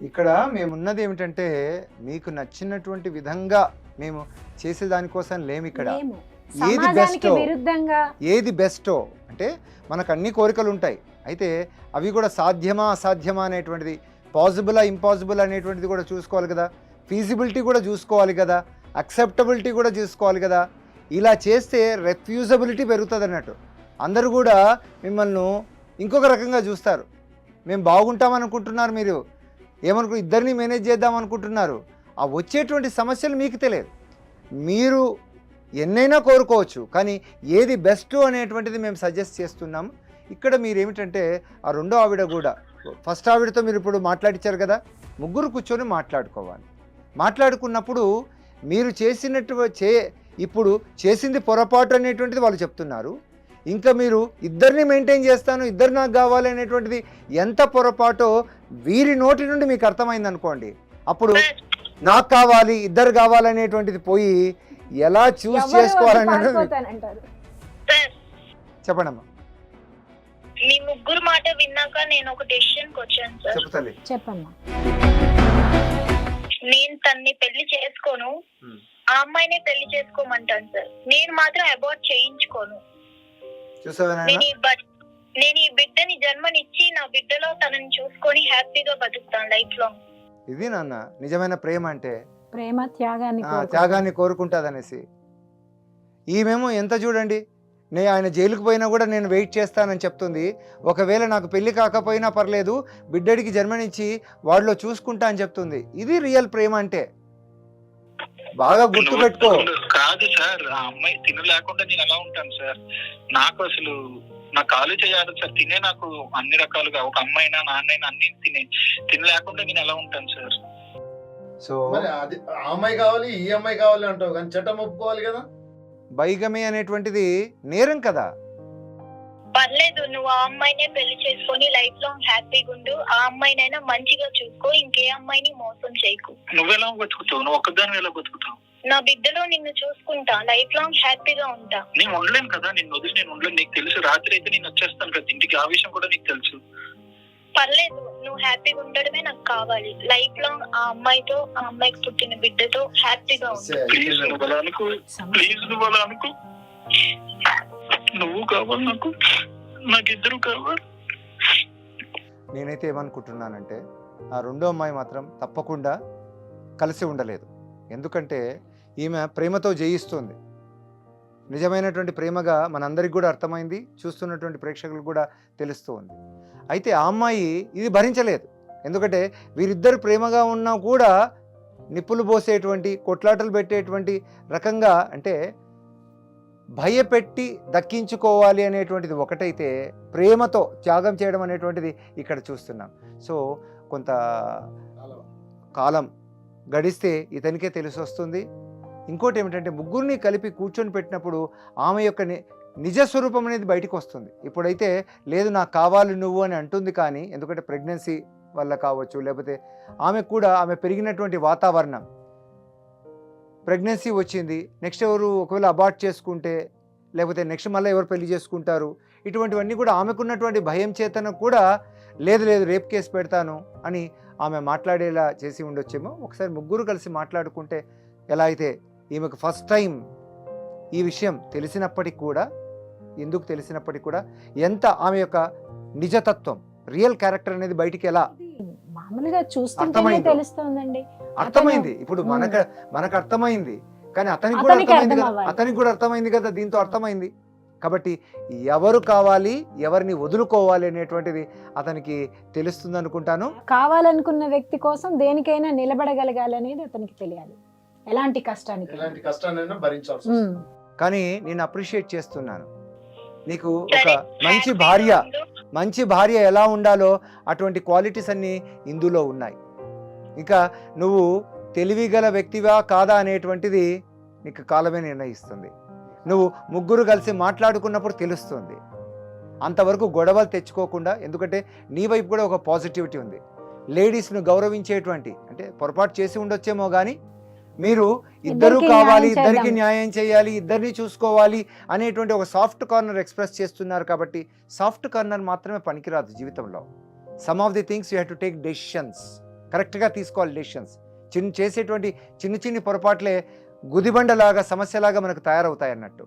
ఇక్కడ మేమున్నది ఏమిటంటే మీకు నచ్చినటువంటి విధంగా మేము చేసే దానికోసం లేము ఇక్కడ. ఏది? విరుద్ధంగా ఏది బెస్టో అంటే మనకు అన్ని కోరికలు ఉంటాయి అయితే అవి కూడా సాధ్యమా అసాధ్యమా అనేటువంటిది పాసిబులా ఇంపాసిబుల్ అనేటువంటిది కూడా చూసుకోవాలి కదా. ఫీజిబిలిటీ కూడా చూసుకోవాలి కదా. అక్సెప్టబిలిటీ కూడా చూసుకోవాలి కదా. ఇలా చేస్తే రెఫ్యూజబిలిటీ పెరుగుతుంది అన్నట్టు అందరూ కూడా మిమ్మల్ని ఇంకొక రకంగా చూస్తారు. మేము బాగుంటామనుకుంటున్నారు మీరు. ఏమనుకు ఇద్దరిని మేనేజ్ చేద్దాం అనుకుంటున్నారు. ఆ వచ్చేటువంటి సమస్యలు మీకు తెలియదు. మీరు ఎన్నైనా కోరుకోవచ్చు కానీ ఏది బెస్ట్ అనేటువంటిది మేము సజెస్ట్ చేస్తున్నాం. ఇక్కడ మీరు ఏమిటంటే ఆ రెండో ఆవిడ కూడా ఫస్ట్ ఆవిడతో మీరు ఇప్పుడు మాట్లాడిచ్చారు కదా ముగ్గురు కూర్చొని మాట్లాడుకోవాలి. మాట్లాడుకున్నప్పుడు మీరు చేసినట్టు చే ఇప్పుడు చేసింది పొరపాటు అనేటువంటిది వాళ్ళు చెప్తున్నారు. ఇంకా మీరు ఇద్దరిని మెయింటైన్ చేస్తాను ఇద్దరు నాకు కావాలి అనేటువంటిది ఎంత పొరపాటో వీరి నోటి నుండి మీకు అర్థమైంది అనుకోండి. అప్పుడు నాకు కావాలి ఇద్దరు కావాలనేటువంటిది పోయి ఎలా చూస్ చేసుకోవాలని చెప్పండమ్మా. మీ ముగ్గురు మాట విన్నాక నేను ఒక డెసిషన్కి వచ్చాను సార్. చెప్తాలి చెప్పమ్మా. నేను తన్ని పెళ్ళి చేసుకోను. ఆ అమ్మాయినే పెళ్ళి చేసుకోమంటాను సార్. నేను మాత్రం అబార్ట్ చేయించుకోను. చూసావా నేను? ఈ బిడ్డని జన్మనిచ్చి నా బిడ్డలో తనని చూసుకొని హ్యాపీగా బతుకుతాను లైఫ్ లాంగ్ ఇది నాన్న నిజమైన ప్రేమ అంటే. ప్రేమ త్యాగాన్ని. త్యాగాన్ని కోరుకుంటుందనేసి. ఈమెమో ఎంత చూడండి. నేను ఆయన జైలుకు పోయినా కూడా నేను వెయిట్ చేస్తానని చెప్తుంది. ఒకవేళ నాకు పెళ్ళి కాకపోయినా పర్లేదు బిడ్డడికి జన్మనిచ్చి వాళ్ళలో చూసుకుంటా అని చెప్తుంది. ఇది రియల్ ప్రేమ అంటే. బాగా గుర్తు పెట్టుకో కాదు సార్ ఆ అమ్మాయి తిన లేకుండా నేను ఎలా ఉంటాను సార్? నాకు అసలు నా కాలు చేయాలి సార్. తినే నాకు అన్ని రకాలుగా ఒక అమ్మాయినా నాన్నైనా అన్ని తినే తిన లేకుండా నేను ఎలా ఉంటాను సార్? సో మరి అది ఆ అమ్మాయి కావాలి ఈ అమ్మాయి కావాలి అంటావు కానీ చట్టం ఒప్పుకోవాలి కదా? బైగమి అనేటువంటిది నేరం కదా. పర్లేదు నువ్వు ఆ అమ్మాయినే పెళ్ళి చేసుకొని లైఫ్ లాంగ్ హ్యాపీగా ఉండు. ఆ అమ్మాయినైనా మంచిగా చూసుకో ఇంకే అమ్మాయిని మోసం చేయకు. నువ్వెలా బతుకుతావు? నువ్వు ఒక్కదాని ఎలా బతుకుతావు? నా బిడ్డలో నిన్ను చూసుకుంటా లైఫ్ లాంగ్ హ్యాపీగా ఉంటా. నేను ఉండలేను కదా నేను వదిలి నేను ఉండలేను. నీకు తెలుసు రాత్రి అయితే నేను వచ్చేస్తాను కదా ఇంటికి. ఆ విషయం కూడా నీకు తెలుసు. పర్లేదు నువ్వు హ్యాపీగా ఉండడమే నాకు కావాలి. లైఫ్ లాంగ్ ఆ అమ్మాయితో ఆ అమ్మాయికి పుట్టిన బిడ్డతో హ్యాపీగా ఉంటా ప్లీజ్ నువ్వు అలా అనుకో. ప్లీజ్ నువ్వు అలా అనుకో. నువ్వు కావాలి నాకు. నాకు ఇద్దరు కావాలి. నేనైతే ఏమనుకుంటున్నానంటే ఆ రెండో అమ్మాయి మాత్రం తప్పకుండా కలిసి ఉండలేదు. ఎందుకంటే ఈమె ప్రేమతో జయిస్తుంది. నిజమైనటువంటి ప్రేమగా మనందరికి కూడా అర్థమైంది చూస్తున్నటువంటి ప్రేక్షకులకు కూడా తెలుస్తూ ఉంది అయితే ఆ అమ్మాయి ఇది భరించలేదు. ఎందుకంటే వీరిద్దరు ప్రేమగా ఉన్నా కూడా నిప్పులు పోసేటువంటి కొట్లాటలు పెట్టేటువంటి రకంగా అంటే భయపెట్టి దక్కించుకోవాలి అనేటువంటిది ఒకటైతే ప్రేమతో త్యాగం చేయడం అనేటువంటిది ఇక్కడ చూస్తున్నాం. సో కొంత కాలం గడిస్తే ఇతనికే తెలిసి వస్తుంది ఇంకోటి ఏమిటంటే ముగ్గురిని కలిపి కూర్చొని పెట్టినప్పుడు ఆమె యొక్క నిజస్వరూపం నిజ స్వరూపం అనేది బయటికి వస్తుంది ఇప్పుడైతే లేదు నాకు కావాలి నువ్వు అని అంటుంది కానీ ఎందుకంటే ప్రెగ్నెన్సీ వల్ల కావచ్చు లేకపోతే ఆమె కూడా ఆమె పెరిగినటువంటి వాతావరణం ప్రెగ్నెన్సీ వచ్చింది. నెక్స్ట్ ఎవరు ఒకవేళ అబార్ట్ చేసుకుంటే లేకపోతే నెక్స్ట్ మళ్ళీ ఎవరు పెళ్ళి చేసుకుంటారు ఇటువంటివన్నీ కూడా ఆమెకున్నటువంటి భయం చేతన కూడా లేదు లేదు రేప్ కేసు పెడతాను అని ఆమె మాట్లాడేలా చేసి ఉండొచ్చేమో. ఒకసారి ముగ్గురు కలిసి మాట్లాడుకుంటే ఎలా అయితే ఈమెకు ఫస్ట్ టైం ఈ విషయం తెలిసినప్పటికి కూడా ఎందుకు తెలిసినప్పటికి కూడా ఎంత ఆమె యొక్క నిజతత్వం రియల్ క్యారెక్టర్ అనేది బయటికి ఎలా మామూలుగా చూస్తుంటేనే. తెలుస్తోందండి. అర్థమైంది. ఇప్పుడు. మనకు మనకు అర్థమైంది. కానీ అతనికి కూడా అర్థమైంది అర్థం కదా. అతనికి కూడా అర్థమైంది కదా. దీంతో అర్థమైంది. కాబట్టి ఎవరు కావాలి ఎవరిని వదులుకోవాలి అనేటువంటిది అతనికి తెలుస్తుంది అనుకుంటాను. కావాలనుకున్న వ్యక్తి కోసం దేనికైనా నిలబడగలగాలి అనేది అతనికి తెలియాలి. ఎలాంటి కష్టానికి? ఎలాంటి కష్టాన్నైనా భరించాల్సి. కానీ నేను అప్రిషియేట్ చేస్తున్నాను. నీకు ఒక మంచి భార్య. మంచి భార్య ఎలా ఉండాలో అటువంటి క్వాలిటీస్ అన్నీ ఇందులో ఉన్నాయి. ఇంకా నువ్వు తెలివిగల వ్యక్తివా కాదా అనేటువంటిది నీకు కాలమే నిర్ణయిస్తుంది. నువ్వు ముగ్గురు కలిసి మాట్లాడుకున్నప్పుడు తెలుస్తుంది. అంతవరకు గొడవలు తెచ్చుకోకుండా ఎందుకంటే నీ వైపు కూడా ఒక పాజిటివిటీ ఉంది. లేడీస్ను గౌరవించేటువంటి అంటే పొరపాటు చేసి ఉండొచ్చేమో కానీ మీరు ఇద్దరు కావాలి ఇద్దరికి. న్యాయం చేయాలి ఇద్దరిని చూసుకోవాలి అనేటువంటి ఒక సాఫ్ట్ కార్నర్ ఎక్స్ప్రెస్ చేస్తున్నారు కాబట్టి సాఫ్ట్ కార్నర్ మాత్రమే పనికిరాదు జీవితంలో. Some of the things you have to take decisions. కరెక్ట్గా తీసుకోవాలి డెసిషన్స్. చిన్న చేసేటువంటి చిన్న చిన్ని పొరపాట్లే గుదిబండలాగా సమస్యలాగా మనకు తయారవుతాయి అన్నట్టు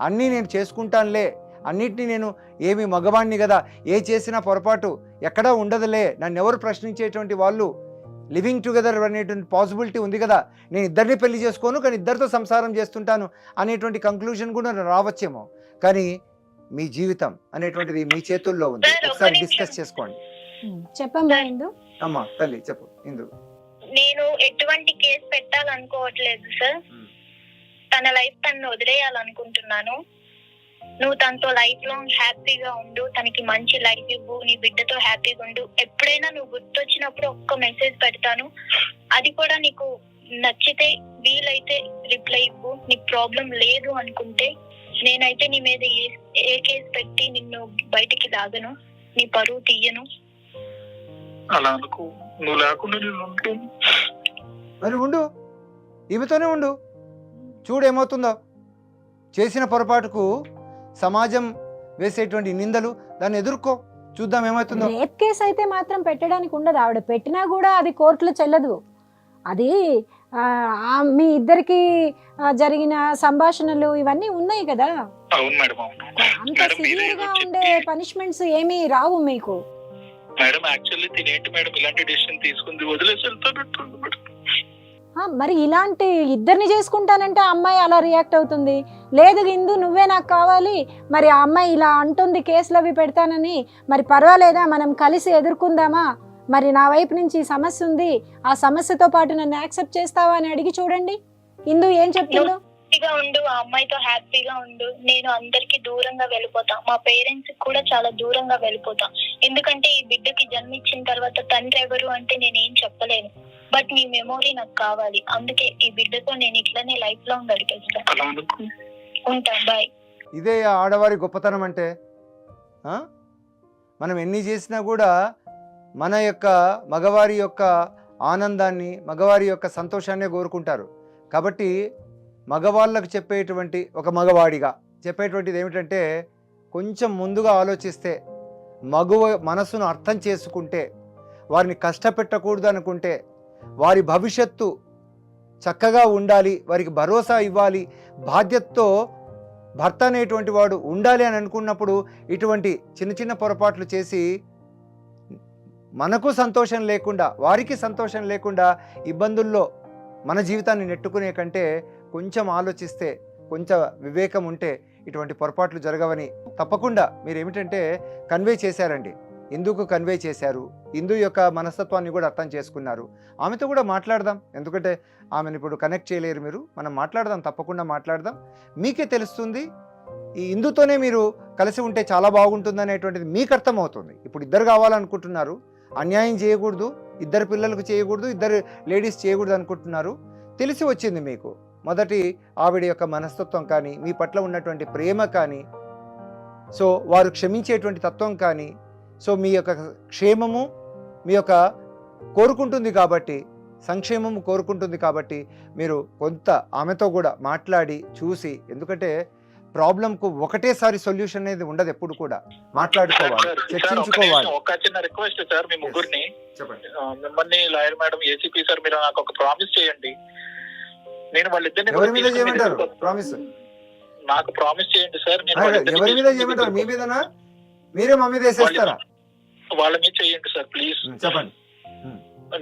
అన్నీ నేను చేసుకుంటానులే అన్నిటినీ నేను ఏమి మగవాణ్ణి కదా ఏ చేసినా పొరపాటు ఎక్కడా ఉండదులే నన్ను ఎవరు ప్రశ్నించేటువంటి వాళ్ళు లివింగ్ టుగెదర్ అనేటువంటి పాసిబిలిటీ ఉంది కదా నేను ఇద్దరిని పెళ్ళి చేసుకోను కానీ ఇద్దరితో సంసారం చేస్తుంటాను అనేటువంటి కంక్లూజన్ కూడా రావచ్చేమో. కానీ మీ జీవితం అనేటువంటిది మీ చేతుల్లో ఉంది. సార్, ఒక ఒకసారి. డిస్కస్ చేసుకోండి. ఇందు అమ్మా తల్లి చెప్పు ఇందు. నేను ఎటువంటి కేసు పెట్టాలనుకోవట్లేదు సార్. తన లైఫ్ తను వదిలేయాలనుకుంటున్నాను. నువ్వు తనతో లైఫ్ లాంగ్ హ్యాపీగా ఉండు తనకి మంచి లైఫ్ ఇవ్వు నీ బిడ్డతో హ్యాపీగా ఉండు. ఎప్పుడైనా నువ్వు గుర్తొచ్చినప్పుడు ఒక్క మెసేజ్ పెడతాను. అది కూడా నీకు నచ్చితే వీలైతే రిప్లై ఇవ్వు. నీకు ప్రాబ్లం లేదు అనుకుంటే నేనైతే నీ మీద ఏ ఏ కేసు పెట్టి నిన్ను బయటికి లాగను నీ పరువు తీయను. అలా అనుకో. నువ్వు లేకుండా నేను ఉంటాను మరి ఉండు. ఈమెతోనే ఉండు. చూడు ఏమవుతుందో చేసిన పొరపాటుకు సమాజం వేసేటువంటి నిందలు దాన్ని ఎదుర్కో. చూద్దాం ఏమవుతుందో. రేప్ కేసు అయితే మాత్రం పెట్టడానికి ఉండదు. ఆవిడ పెట్టినా కూడా అది కోర్టులో చెల్లదు. అది ఆ, మీ ఇద్దరికి జరిగిన సంభాషణలు ఇవన్నీ ఉన్నాయి కదా? అవును మేడం అవును. అంత మేడం మీరే సివియర్గా ఉండే పనిష్మెంట్స్ ఏమీ రావు మీకు. మేడం యాక్చువల్లీ తినేంటి మేడం ఇలాంటి డెసిషన్ తీసుకుంది వదిలేసి వెళ్తానట్టుంది మేడం. మరి ఇలాంటి ఇద్దరిని చేసుకుంటానంటే అమ్మాయి అలా రియాక్ట్ అవుతుంది? లేదు ఇందు నువ్వే నాకు కావాలి. మరి ఆ అమ్మాయి ఇలా అంటుంది కేసులు అవి పెడతానని. మరి పర్వాలేదా మనం కలిసి ఎదుర్కొందామా? మరి నా వైపు నుంచి సమస్య ఉంది. ఆ సమస్యతో పాటు నన్ను యాక్సెప్ట్ చేస్తావా అని అడిగి చూడండి. ఇందు ఏం చెప్తుందో? హ్యాపీగా ఉండు ఆ అమ్మాయితో హ్యాపీగా ఉండు. నేను అందరికి దూరంగా వెళ్ళిపోతా. మా పేరెంట్స్ కూడా చాలా దూరంగా వెళ్ళిపోతా. ఎందుకంటే ఈ బిడ్డకి జన్మిచ్చిన తర్వాత తండ్రి ఎవరు అంటే నేను ఏం చెప్పలేను. బట్ నీ మెమోరీ నాకు కావాలి. అందుకే ఈ బిడ్డతో నేను ఇట్లనే లైఫ్ లాంగ్ గడిపేస్తాను ఉంటా బాయ్ ఇదే ఆడవారి గొప్పతనం అంటే ఆ? మనం ఎన్ని చేసినా కూడా మన యొక్క మగవారి యొక్క ఆనందాన్ని మగవారి యొక్క సంతోషాన్ని కోరుకుంటారు. కాబట్టి మగవాళ్ళకు చెప్పేటువంటి ఒక మగవాడిగా చెప్పేటువంటిది ఏమిటంటే కొంచెం ముందుగా ఆలోచిస్తే మగువ మనసును అర్థం చేసుకుంటే వారిని కష్టపెట్టకూడదు అనుకుంటే వారి భవిష్యత్తు చక్కగా ఉండాలి వారికి భరోసా ఇవ్వాలి బాధ్యతతో భర్త అనేటువంటి వాడు ఉండాలి అని అనుకున్నప్పుడు ఇటువంటి చిన్న చిన్న పొరపాట్లు చేసి మనకు సంతోషం లేకుండా వారికి సంతోషం లేకుండా ఇబ్బందుల్లో మన జీవితాన్ని నెట్టుకునే కంటే కొంచెం ఆలోచిస్తే కొంచెం వివేకం ఉంటే ఇటువంటి పొరపాట్లు జరగవని తప్పకుండా మీరు ఏమిటంటే కన్వే చేశారండి. ఎందుకు కన్వే చేశారు? హిందూ యొక్క మనస్తత్వాన్ని కూడా అర్థం చేసుకున్నారు. ఆమెతో కూడా మాట్లాడదాం. ఎందుకంటే ఆమెను ఇప్పుడు కనెక్ట్ చేయలేరు మీరు. మనం మాట్లాడదాం తప్పకుండా మాట్లాడదాం. మీకే తెలుస్తుంది ఈ హిందూతోనే మీరు కలిసి ఉంటే చాలా బాగుంటుంది అనేటువంటిది మీకు అర్థమవుతుంది. ఇప్పుడు ఇద్దరు కావాలనుకుంటున్నారు. అన్యాయం చేయకూడదు. ఇద్దరు పిల్లలకు చేయకూడదు. ఇద్దరు లేడీస్ చేయకూడదు అనుకుంటున్నారు. తెలిసి వచ్చింది మీకు. మొదటి ఆవిడ యొక్క మనస్తత్వం కానీ మీ పట్ల ఉన్నటువంటి ప్రేమ కానీ సో వారు క్షమించేటువంటి తత్వం కానీ సో మీ యొక్క క్షేమము మీ యొక్క కోరుకుంటుంది కాబట్టి సంక్షేమము కోరుకుంటుంది కాబట్టి మీరు కొంత ఆమెతో కూడా మాట్లాడి చూసి ఎందుకంటే ప్రాబ్లంకు ఒకటేసారి సొల్యూషన్ అనేది ఉండదు ఎప్పుడు కూడా. మాట్లాడుకోవాలి చర్చించుకోవాలి. ఒక చిన్న రిక్వెస్ట్ సార్ మీ ముగ్గురిని. మిమ్మల్ని లాయర్ మేడం ఏసీపీ సార్ మీరు నాకు ఒక ప్రామిస్ చేయండి. నేను వాళ్ళిద్దరిని. ప్రామిస్ నాకు ప్రామిస్ చేయండి సార్ నేను ఎవరి మీద చేయమంటారు? మీ మీదనా? మీరే మా మీద వేసేస్తారా? వాళ్ళ మీద చేయండి సార్ ప్లీజ్ చెప్పండి.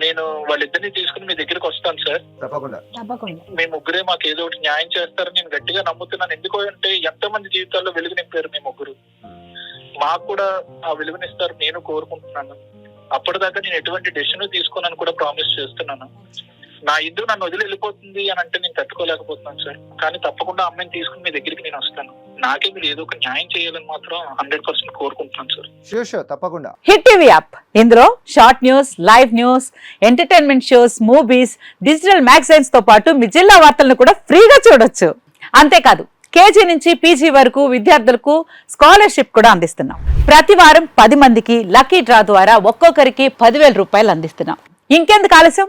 నేను వాళ్ళిద్దరిని తీసుకుని మీ దగ్గరికి వస్తాను సార్. తప్పకుండా. తప్పకుండా. మీ ముగ్గురే మాకు ఏదో ఒకటి న్యాయం చేస్తారని నేను గట్టిగా నమ్ముతున్నాను. ఎందుకు అంటే ఎంతో మంది జీవితాల్లో వెలుగు నింపారు మీ ముగ్గురు. మాకు కూడా ఆ వెలుగునిస్తారు నేను కోరుకుంటున్నాను. అప్పటిదాకా నేను ఎటువంటి డెసిషన్ తీసుకోనని కూడా ప్రామిస్ చేస్తున్నాను. నా ఇద్దరు నన్ను వదిలి వెళ్ళిపోతుంది అని అంటే నేను తట్టుకోలేకపోతున్నాను సార్. కానీ తప్పకుండా అమ్మాయిని తీసుకుని మీ దగ్గరికి నేను వస్తాను. నాకే మీరు ఏదో ఒక న్యాయం చేయాలని మాత్రం హండ్రెడ్ పర్సెంట్ కోరుకుంటున్నాను సార్. షూర్ షూర్ తప్పకుండా. Hit TV app. ఇందులో short news live news entertainment shows movies digital మ్యాగజైన్స్తో పాటు మీ జిల్లా వార్తలను కూడా ఫ్రీగా చూడొచ్చు. అంతేకాదు కేజీ నుంచి పీజీ వరకు విద్యార్థులకు స్కాలర్షిప్ కూడా అందిస్తున్నాం. ప్రతి వారం పది మందికి లక్కీ డ్రా ద్వారా ఒక్కొక్కరికి పదివేల రూపాయలు అందిస్తున్నాం. ఇంకెందుకు ఆలస్యం?